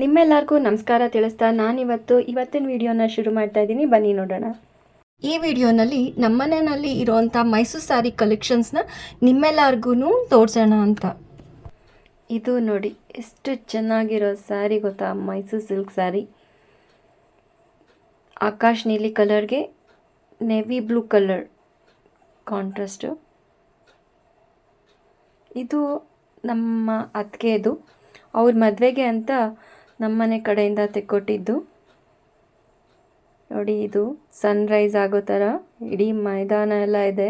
ನಿಮ್ಮೆಲ್ಲರಿಗೂ ನಮಸ್ಕಾರ ತಿಳಿಸ್ತಾ ನಾನಿವತ್ತು ಇವತ್ತಿನ ವಿಡಿಯೋನ ಶುರು ಮಾಡ್ತಾ ಇದ್ದೀನಿ. ಬನ್ನಿ ನೋಡೋಣ. ಈ ವಿಡಿಯೋನಲ್ಲಿ ನಮ್ಮನೆಯಲ್ಲಿ ಇರೋವಂಥ ಮೈಸೂರು ಸ್ಯಾರಿ ಕಲೆಕ್ಷನ್ಸ್ನ ನಿಮ್ಮೆಲ್ಲರಿಗೂ ತೋರಿಸೋಣ ಅಂತ. ಇದು ನೋಡಿ, ಎಷ್ಟು ಚೆನ್ನಾಗಿರೋ ಸ್ಯಾರಿ ಗೊತ್ತಾ? ಮೈಸೂರು ಸಿಲ್ಕ್ ಸ್ಯಾರಿ ಆಕಾಶ್ ನೀಲಿ ಕಲರ್ಗೆ ನೆವಿ ಬ್ಲೂ ಕಲರ್ ಕಾಂಟ್ರಾಸ್ಟು ಇದು ನಮ್ಮ ಅತ್ತಿಗೆದು, ಅವ್ರ ಮದುವೆಗೆ ಅಂತ ನಮ್ಮನೆ ಕಡೆಯಿಂದ ತೆಕ್ಕೊಟ್ಟಿದ್ದು. ನೋಡಿ, ಇದು ಸನ್ರೈಸ್ ಆಗೋ ಥರ ಇಡೀ ಮೈದಾನ ಎಲ್ಲ ಇದೆ.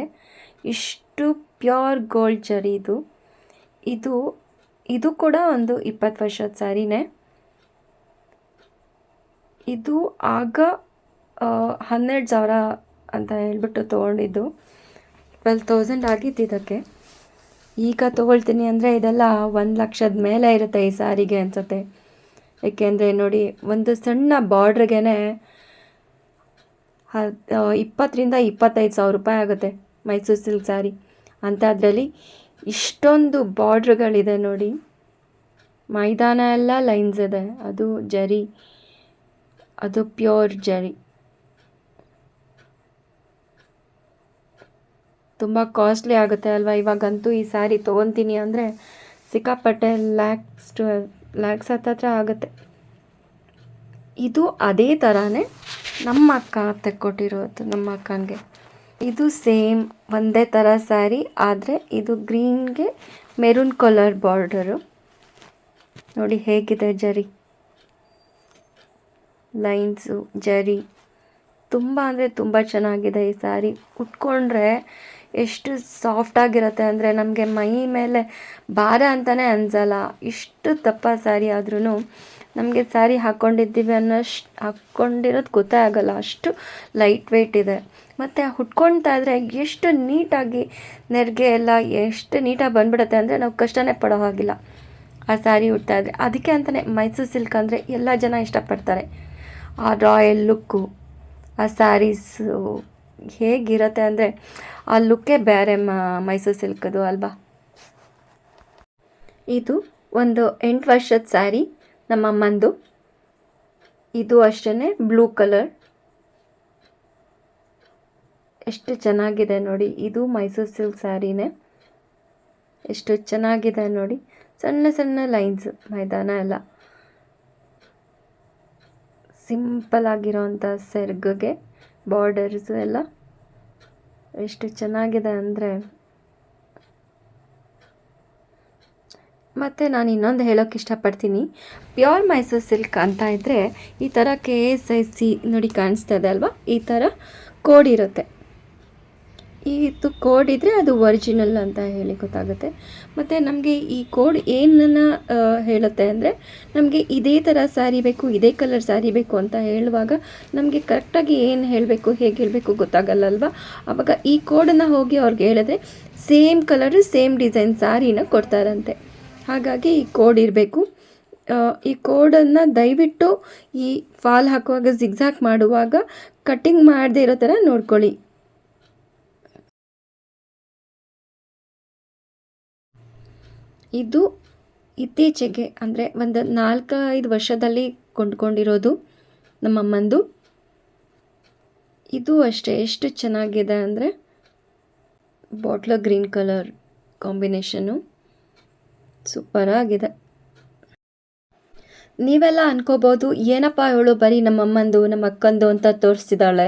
ಇಷ್ಟು ಪ್ಯೂರ್ ಗೋಲ್ಡ್ ಜರಿ ಇದು. ಇದು ಇದು ಕೂಡ ಒಂದು ಇಪ್ಪತ್ತು ವರ್ಷದ ಸ್ಯಾರಿನೇ ಇದು ಆಗ ಹನ್ನೆರಡು ಸಾವಿರ ಅಂತ ಹೇಳ್ಬಿಟ್ಟು ತೊಗೊಂಡಿದ್ದು. ಟ್ವೆಲ್ ತೌಸಂಡ್ ಆಗಿತ್ತು ಇದಕ್ಕೆ. ಈಗ ತೊಗೊಳ್ತೀನಿ ಅಂದರೆ ಇದೆಲ್ಲ ಒಂದು ಲಕ್ಷದ ಮೇಲೆ ಇರುತ್ತೆ ಈ ಸ್ಯಾರಿಗೆ ಅನಿಸುತ್ತೆ. ಏಕೆಂದರೆ ನೋಡಿ, ಒಂದು ಸಣ್ಣ ಬಾರ್ಡ್ರಿಗೇ ಇಪ್ಪತ್ತರಿಂದ ಇಪ್ಪತ್ತೈದು ಸಾವಿರ ರೂಪಾಯಿ ಆಗುತ್ತೆ ಮೈಸೂರು ಸಿಲ್ಕ್ ಸ್ಯಾರಿ. ಅಂಥದ್ರಲ್ಲಿ ಇಷ್ಟೊಂದು ಬಾರ್ಡ್ರ್ಗಳಿದೆ ನೋಡಿ. ಮೈದಾನ ಎಲ್ಲ ಲೈನ್ಸ್ ಇದೆ. ಅದು ಜರಿ, ಅದು ಪ್ಯೂರ್ ಜರಿ. ತುಂಬ ಕಾಸ್ಟ್ಲಿ ಆಗುತ್ತೆ ಅಲ್ವಾ? ಇವಾಗಂತೂ ಈ ಸ್ಯಾರಿ ತೊಗೊತೀನಿ ಅಂದರೆ ಸಿಕ್ಕಾಪಟ್ಟೆ ಲ್ಯಾಕ್ಸ್ ಟು ಲ್ಯಾಕ್ಸ್ ಹತ್ತತ್ರ ಆಗುತ್ತೆ. ಇದು ಅದೇ ಥರನೇ ನಮ್ಮ ಅಕ್ಕ ತೆಕ್ಕೊಟ್ಟಿರೋದು ನಮ್ಮ ಅಕ್ಕನಿಗೆ. ಇದು ಸೇಮ್ ಒಂದೇ ಥರ ಸ್ಯಾರಿ, ಆದರೆ ಇದು ಗ್ರೀನ್ಗೆ ಮೆರೂನ್ ಕಲರ್ ಬಾರ್ಡರು. ನೋಡಿ ಹೇಗಿದೆ ಜರಿ. ಲೈನ್ಸು, ಜರಿ. ತುಂಬ ಅಂದರೆ ತುಂಬ ಚೆನ್ನಾಗಿದೆ ಈ ಸ್ಯಾರಿ ಉಟ್ಕೊಂಡ್ರೆ ಎಷ್ಟು ಸಾಫ್ಟಾಗಿರುತ್ತೆ ಅಂದರೆ ನಮಗೆ ಮೈ ಮೇಲೆ ಭಾರ ಅಂತಲೇ ಅನ್ಸಲ್ಲ. ಇಷ್ಟು ದಪ್ಪ ಸ್ಯಾರಿ ಆದ್ರೂ ನಮಗೆ ಸ್ಯಾರಿ ಹಾಕ್ಕೊಂಡಿದ್ದೀವಿ ಅನ್ನೋಷ್ಟು ಹಾಕ್ಕೊಂಡಿರೋದು ಗೊತ್ತೇ ಆಗೋಲ್ಲ. ಅಷ್ಟು ಲೈಟ್ ವೆಯ್ಟ್ ಇದೆ. ಮತ್ತು ಹುಟ್ಕೊಳ್ತಾ ಇದ್ದರೆ ಎಷ್ಟು ನೀಟಾಗಿ ನೆರಿಗೆ ಎಲ್ಲ ಎಷ್ಟು ನೀಟಾಗಿ ಬಂದ್ಬಿಡುತ್ತೆ ಅಂದರೆ ನಾವು ಕಷ್ಟನೇ ಪಡೋ ಹಾಗಿಲ್ಲ. ಆ ಸ್ಯಾರಿ ಉಡ್ತಾ ಇದ್ದರೆ ಅದಕ್ಕೆ ಅಂತಲೇ ಮೈಸೂರು ಸಿಲ್ಕ್ ಅಂದರೆ ಎಲ್ಲ ಜನ ಇಷ್ಟಪಡ್ತಾರೆ. ಆ ರಾಯಲ್ ಲುಕ್ಕು ಆ ಸ್ಯಾರೀಸು ಹೇಗಿರುತ್ತೆ ಅಂದರೆ ಆ ಲುಕ್ಕೇ ಬೇರೆ ಮೈಸೂರು ಸಿಲ್ಕದು ಅಲ್ವಾ? ಇದು ಒಂದು ಎಂಟು ವರ್ಷದ ಸ್ಯಾರಿ ನಮ್ಮ ಅಮ್ಮಂದು. ಇದು ಅಷ್ಟೇ ಬ್ಲೂ ಕಲರ್ ಎಷ್ಟು ಚೆನ್ನಾಗಿದೆ ನೋಡಿ, ಇದು ಮೈಸೂರು ಸಿಲ್ಕ್ ಸ್ಯಾರಿನೇ ಎಷ್ಟು ಚೆನ್ನಾಗಿದೆ ನೋಡಿ, ಸಣ್ಣ ಸಣ್ಣ ಲೈನ್ಸ್ ಮೈದಾನ ಎಲ್ಲ. ಸಿಂಪಲ್ ಆಗಿರೋವಂಥ ಸೆರ್ಗ್ಗೆ ಬಾರ್ಡರ್ಸು ಎಲ್ಲ ಎಷ್ಟು ಚೆನ್ನಾಗಿದೆ ಅಂದರೆ. ಮತ್ತು ನಾನು ಇನ್ನೊಂದು ಹೇಳೋಕ್ಕೆ ಇಷ್ಟಪಡ್ತೀನಿ. ಪ್ಯೂರ್ ಮೈಸೂರ್ ಸಿಲ್ಕ್ ಅಂತ ಇದ್ದರೆ ಈ ಥರ ಕೆ ಎಸ್ ಐ ಸಿ ನೋಡಿ ಕಾಣಿಸ್ತಾ ಇದೆ ಅಲ್ವಾ? ಈ ಥರ ಕೋಡ್ ಇರುತ್ತೆ. ಇದು ಕೋಡ್ ಇದ್ದರೆ ಅದು ಒರಿಜಿನಲ್ ಅಂತ ಹೇಳಿ ಗೊತ್ತಾಗುತ್ತೆ. ಮತ್ತು ನಮಗೆ ಈ ಕೋಡ್ ಏನನ್ನು ಹೇಳುತ್ತೆ ಅಂದರೆ ನಮಗೆ ಇದೇ ಥರ ಸ್ಯಾರಿ ಬೇಕು, ಇದೇ ಕಲರ್ ಸ್ಯಾರಿ ಬೇಕು ಅಂತ ಹೇಳುವಾಗ ನಮಗೆ ಕರೆಕ್ಟಾಗಿ ಏನು ಹೇಳಬೇಕು, ಹೇಗೆ ಹೇಳಬೇಕು ಗೊತ್ತಾಗಲ್ಲ ಅಲ್ವಾ ಆವಾಗ ಈ ಕೋಡನ್ನು ಹೋಗಿ ಅವ್ರಿಗೆ ಹೇಳಿದ್ರೆ ಸೇಮ್ ಕಲರು ಸೇಮ್ ಡಿಸೈನ್ ಸ್ಯಾರಿನ ಕೊಡ್ತಾರಂತೆ. ಹಾಗಾಗಿ ಈ ಕೋಡ್ ಇರಬೇಕು. ಈ ಕೋಡನ್ನು ದಯವಿಟ್ಟು ಈ ಫಾಲ್ ಹಾಕುವಾಗ ಜಿಗ್ಜಾಕ್ ಮಾಡುವಾಗ ಕಟ್ಟಿಂಗ್ ಮಾಡದೇ ಇರೋ ಥರ ನೋಡ್ಕೊಳ್ಳಿ. ಇದು ಇತ್ತೀಚೆಗೆ, ಅಂದರೆ ಒಂದು ನಾಲ್ಕೈದು ವರ್ಷದಲ್ಲಿ ಕೊಂಡ್ಕೊಂಡಿರೋದು ನಮ್ಮಮ್ಮಂದು. ಇದು ಅಷ್ಟೇ, ಎಷ್ಟು ಚೆನ್ನಾಗಿದೆ ಅಂದರೆ ಬಾಟ್ಲ ಗ್ರೀನ್ ಕಲರ್ ಕಾಂಬಿನೇಷನು ಸೂಪರಾಗಿದೆ. ನೀವೆಲ್ಲ ಅನ್ಕೋಬೋದು, ಏನಪ್ಪ ಇವಳು ಬರೀ ನಮ್ಮಮ್ಮಂದು ನಮ್ಮ ಅಕ್ಕಂದು ಅಂತ ತೋರಿಸ್ತಿದ್ದಾಳೆ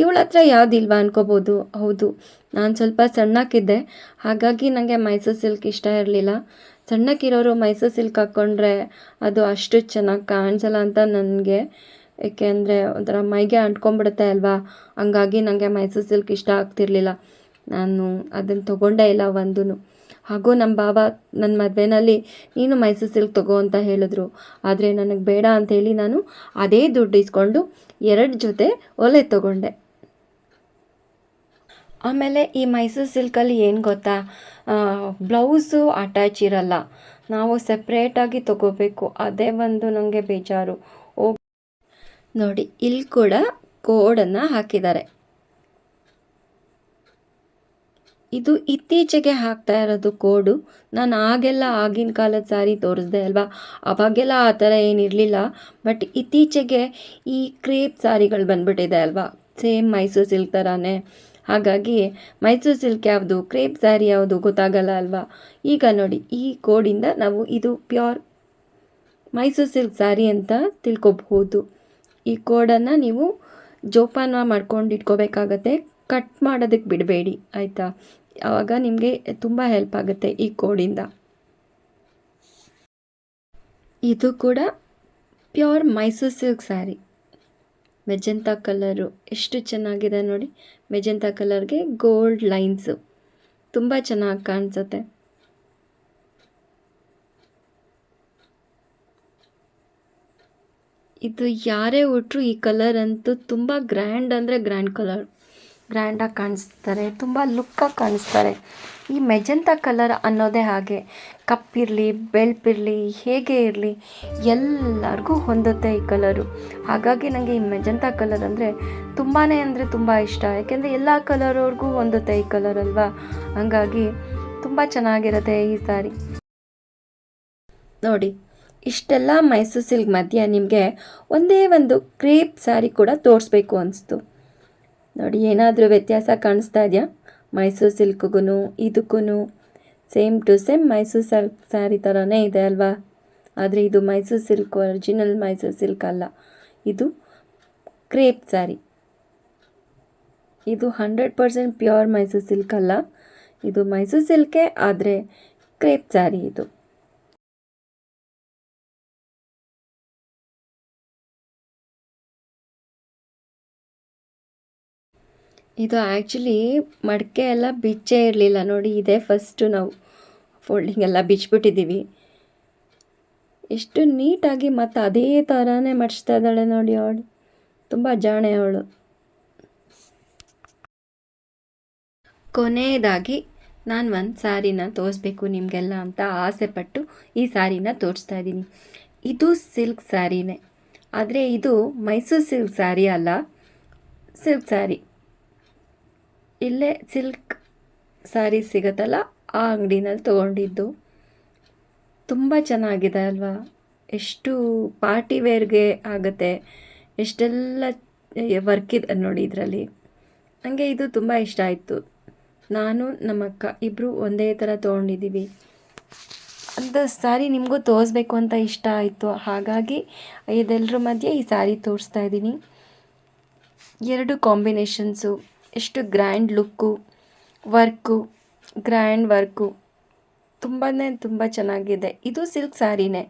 ಇವಳ ಹತ್ರ ಯಾವುದಿಲ್ವಾ ಅನ್ಕೋಬೋದು. ಹೌದು, ನಾನು ಸ್ವಲ್ಪ ಸಣ್ಣಕ್ಕಿದ್ದೆ. ಹಾಗಾಗಿ ನನಗೆ ಮೈಸೂರು ಸಿಲ್ಕ್ ಇಷ್ಟ ಇರಲಿಲ್ಲ. ಸಣ್ಣಕ್ಕಿರೋರು ಮೈಸೂರು ಸಿಲ್ಕ್ ಹಾಕ್ಕೊಂಡ್ರೆ ಅದು ಅಷ್ಟು ಚೆನ್ನಾಗಿ ಕಾಣಿಸಲ್ಲ ಅಂತ ನನಗೆ. ಏಕೆಂದರೆ ಒಂಥರ ಮೈಗೆ ಅಂಟ್ಕೊಂಡ್ಬಿಡುತ್ತೆ ಅಲ್ವಾ? ಹಂಗಾಗಿ ನನಗೆ ಮೈಸೂರು ಸಿಲ್ಕ್ ಇಷ್ಟ ಆಗ್ತಿರ್ಲಿಲ್ಲ. ನಾನು ಅದನ್ನು ತೊಗೊಂಡೇ ಇಲ್ಲ ಒಂದೂ ಹಾಗೂ ನಮ್ಮ ಬಾಬಾ ನನ್ನ ಮದುವೆನಲ್ಲಿ, ನೀನು ಮೈಸೂರು ಸಿಲ್ಕ್ ತಗೋ ಅಂತ ಹೇಳಿದ್ರು. ಆದರೆ ನನಗೆ ಬೇಡ ಅಂಥೇಳಿ ನಾನು ಅದೇ ದುಡ್ಡು ಇಸ್ಕೊಂಡು ಎರಡು ಜೊತೆ ಒಲೆ ತಗೊಂಡೆ. ಆಮೇಲೆ ಈ ಮೈಸೂರು ಸಿಲ್ಕಲ್ಲಿ ಏನು ಗೊತ್ತಾ? ಬ್ಲೌಸು ಅಟ್ಯಾಚ್ ಇರಲ್ಲ. ನಾವು ಸಪ್ರೇಟಾಗಿ ತಗೋಬೇಕು. ಅದೇ ಒಂದು ನನಗೆ ಬೇಜಾರು. ನೋಡಿ, ಇಲ್ಲಿ ಕೂಡ ಕೋಡನ್ನು ಹಾಕಿದ್ದಾರೆ. ಇದು ಇತ್ತೀಚೆಗೆ ಹಾಕ್ತಾ ಇರೋದು ಕೋಡು. ನಾನು ಆಗೆಲ್ಲ ಆಗಿನ ಕಾಲದ ಸಾರಿ ತೋರಿಸ್ದೆ ಅಲ್ವಾ? ಅವಾಗೆಲ್ಲ ಆ ಥರ ಏನಿರಲಿಲ್ಲ ಬಟ್ ಇತ್ತೀಚೆಗೆ ಈ ಕ್ರೇಪ್ ಸಾರಿಗಳು ಬಂದ್ಬಿಟ್ಟಿದೆ ಅಲ್ವಾ? ಸೇಮ್ ಮೈಸೂರು ಸಿಲ್ಕ್ ಥರನೇ ಹಾಗಾಗಿ ಮೈಸೂರು ಸಿಲ್ಕ್ ಯಾವುದು, ಕ್ರೇಪ್ ಸ್ಯಾರಿ ಯಾವುದು ಗೊತ್ತಾಗಲ್ಲ ಅಲ್ವಾ? ಈಗ ನೋಡಿ, ಈ ಕೋಡಿಂದ ನಾವು ಇದು ಪ್ಯೂರ್ ಮೈಸೂರು ಸಿಲ್ಕ್ ಸ್ಯಾರಿ ಅಂತ ತಿಳ್ಕೊಬಹುದು. ಈ ಕೋಡನ್ನು ನೀವು ಜೋಪಾನ ಮಾಡ್ಕೊಂಡು ಇಟ್ಕೋಬೇಕಾಗತ್ತೆ. ಕಟ್ ಮಾಡೋದಕ್ಕೆ ಬಿಡಬೇಡಿ, ಆಯಿತಾ? ಆವಾಗ ನಿಮಗೆ ತುಂಬ ಹೆಲ್ಪ್ ಆಗುತ್ತೆ ಈ ಕೋಡಿಂದ. ಇದು ಕೂಡ pure Mysore silk sari magenta colour ಎಷ್ಟು ಚೆನ್ನಾಗಿದೆ ನೋಡಿ. ಮೆಜೆಂತಾ ಕಲರ್ಗೆ ಗೋಲ್ಡ್ ಲೈನ್ಸು ತುಂಬ ಚೆನ್ನಾಗಿ ಕಾಣಿಸುತ್ತೆ. ಇದು ಯಾರೇ ಉಟ್ಟರು ಈ ಕಲರ್ ಅಂತೂ ತುಂಬ ಗ್ರ್ಯಾಂಡ್ ಅಂದರೆ ಗ್ರ್ಯಾಂಡ್ ಕಲರ್ ಗ್ರ್ಯಾಂಡಾಗಿ ಕಾಣಿಸ್ತಾರೆ, ತುಂಬ ಲುಕ್ಕಾಗಿ ಕಾಣಿಸ್ತಾರೆ. ಈ ಮೆಜೆಂತಾ ಕಲರ್ ಅನ್ನೋದೇ ಹಾಗೆ ಕಪ್ಪಿರಲಿ ಬೆಳ್ಪಿರಲಿ ಹೇಗೆ ಇರಲಿ, ಎಲ್ಲರಿಗೂ ಹೊಂದುತ್ತೆ ಈ ಕಲರು ಹಾಗಾಗಿ ನನಗೆ ಈ ಮೆಜೆಂತಾ ಕಲರ್ ಅಂದರೆ ತುಂಬಾ ಅಂದರೆ ತುಂಬ ಇಷ್ಟ. ಯಾಕೆಂದರೆ ಎಲ್ಲ ಕಲರವ್ರಿಗೂ ಹೊಂದುತ್ತೆ ಈ ಕಲರ್ ಅಲ್ವಾ? ಹಾಗಾಗಿ ತುಂಬ ಚೆನ್ನಾಗಿರುತ್ತೆ ಈ ಸಾರಿ ನೋಡಿ, ಇಷ್ಟೆಲ್ಲ ಮೈಸೂರು ಸಿಲ್ಕ್ ಮಧ್ಯೆ ನಿಮಗೆ ಒಂದೇ ಒಂದು ಕ್ರೇಪ್ ಸ್ಯಾರಿ ಕೂಡ ತೋರಿಸ್ಬೇಕು ಅನಿಸ್ತು. ನೋಡಿ, ಏನಾದರೂ ವ್ಯತ್ಯಾಸ ಕಾಣಿಸ್ತಾ ಇದೆಯಾ? ಮೈಸೂರು ಸಿಲ್ಕ್ಗೂ ಇದಕ್ಕೂ same to same Mysore silk sari ಥರನೇ ಇದೆ ಅಲ್ವಾ? ಆದರೆ ಇದು Mysore silk, original Mysore silk ಅಲ್ಲ. ಇದು ಕ್ರೇಪ್ ಸ್ಯಾರಿ. ಇದು hundred percent pure Mysore silk ಅಲ್ಲ. ಇದು ಮೈಸೂರು ಸಿಲ್ಕೇ ಆದರೆ ಕ್ರೇಪ್ ಸ್ಯಾರಿ ಇದು. ಇದು ಆ್ಯಕ್ಚುಲಿ ಮಡಕೆ ಎಲ್ಲ ಬಿಚ್ಚೇ ಇರಲಿಲ್ಲ. ನೋಡಿ, ಇದೇ ಫಸ್ಟು ನಾವು ಫೋಲ್ಡಿಂಗ್ ಎಲ್ಲ ಬಿಚ್ಚಿಬಿಟ್ಟಿದ್ದೀವಿ ಎಷ್ಟು ನೀಟಾಗಿ ಮತ್ತು ಅದೇ ಥರನೇ ಮಡಿಸ್ತಾ ಇದ್ದಾಳೆ ನೋಡಿ ಅವಳು. ತುಂಬ ಜಾಣೆ ಅವಳು. ಕೊನೆಯದಾಗಿ ನಾನು ಒಂದು ಸ್ಯಾರಿನ ತೋರಿಸ್ಬೇಕು ನಿಮಗೆಲ್ಲ ಅಂತ ಆಸೆ ಪಟ್ಟು ಈ ಸ್ಯಾರಿನ ತೋರಿಸ್ತಾ ಇದ್ದೀನಿ. ಇದು ಸಿಲ್ಕ್ ಸ್ಯಾರಿನೇ ಆದರೆ ಇದು ಮೈಸೂರು ಸಿಲ್ಕ್ ಸ್ಯಾರಿ ಅಲ್ಲ, ಸಿಲ್ಕ್ ಸ್ಯಾರಿ ಇಲ್ಲೇ ಸಿಲ್ಕ್ ಸ್ಯಾರಿ ಸಿಗುತ್ತಲ್ಲ, ಆ ಅಂಗಡಿನಲ್ಲಿ ತೊಗೊಂಡಿದ್ದು. ತುಂಬ ಚೆನ್ನಾಗಿದೆ ಅಲ್ವಾ? ಎಷ್ಟು ಪಾರ್ಟಿ ವೇರ್ಗೆ ಆಗುತ್ತೆ, ಎಷ್ಟೆಲ್ಲ ವರ್ಕ್ ಇದೆ ನೋಡಿ ಇದರಲ್ಲಿ. ನನಗೆ ಇದು ತುಂಬ ಇಷ್ಟ ಆಯಿತು. ನಾನು ನಮ್ಮಕ್ಕ ಇಬ್ಬರು ಒಂದೇ ಥರ ತೊಗೊಂಡಿದ್ದೀವಿ. ಅಂತ ಸ್ಯಾರಿ ನಿಮಗೂ ತೋರಿಸ್ಬೇಕು ಅಂತ ಇಷ್ಟ ಆಯಿತು. ಹಾಗಾಗಿ ಇದೆಲ್ಲರ ಮಧ್ಯೆ ಈ ಸ್ಯಾರಿ ತೋರಿಸ್ತಾ ಇದ್ದೀನಿ. ಎರಡು ಕಾಂಬಿನೇಷನ್ಸು. ಎಷ್ಟು grand look, work, grand work. ತುಂಬಾ ತುಂಬ ಚೆನ್ನಾಗಿದೆ. ಇದು ಸಿಲ್ಕ್ ಸ್ಯಾರಿನೇ.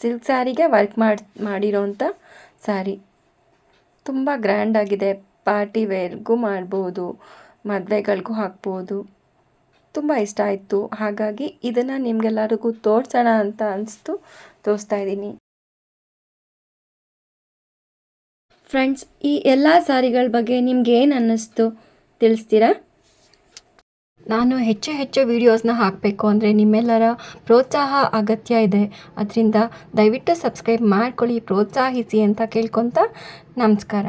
ಸಿಲ್ಕ್ ಸ್ಯಾರಿಗೆ ವರ್ಕ್ ಮಾಡಿ, ಮಾಡಿರೋಂಥ ಸ್ಯಾರಿ. ತುಂಬ ಗ್ರ್ಯಾಂಡಾಗಿದೆ ಪಾರ್ಟಿ ವೇರ್ಗೂ ಮಾಡ್ಬೋದು, ಮದುವೆಗಳಿಗೂ ಹಾಕ್ಬೋದು. ತುಂಬ ಇಷ್ಟ ಆಯಿತು. ಹಾಗಾಗಿ ಇದನ್ನು ನಿಮಗೆಲ್ಲರಿಗೂ ತೋರಿಸೋಣ ಅಂತ ಅನಿಸ್ತು. ತೋರಿಸ್ತಾ ಇದ್ದೀನಿ. ಫ್ರೆಂಡ್ಸ್ ಈ ಎಲ್ಲ ಸಾರಿಗಳ ಬಗ್ಗೆ ನಿಮ್ಗೆ ಏನು ಅನ್ನಿಸ್ತು ತಿಳಿಸ್ತೀರಾ? ನಾನು ಹೆಚ್ಚು ಹೆಚ್ಚು ವೀಡಿಯೋಸ್ನ ಹಾಕಬೇಕು ಅಂದರೆ ನಿಮ್ಮೆಲ್ಲರ ಪ್ರೋತ್ಸಾಹ ಅಗತ್ಯ ಇದೆ. ಅದರಿಂದ ದಯವಿಟ್ಟು ಸಬ್ಸ್ಕ್ರೈಬ್ ಮಾಡ್ಕೊಳ್ಳಿ, ಪ್ರೋತ್ಸಾಹಿಸಿ ಅಂತ ಕೇಳ್ಕೊತ ನಮಸ್ಕಾರ.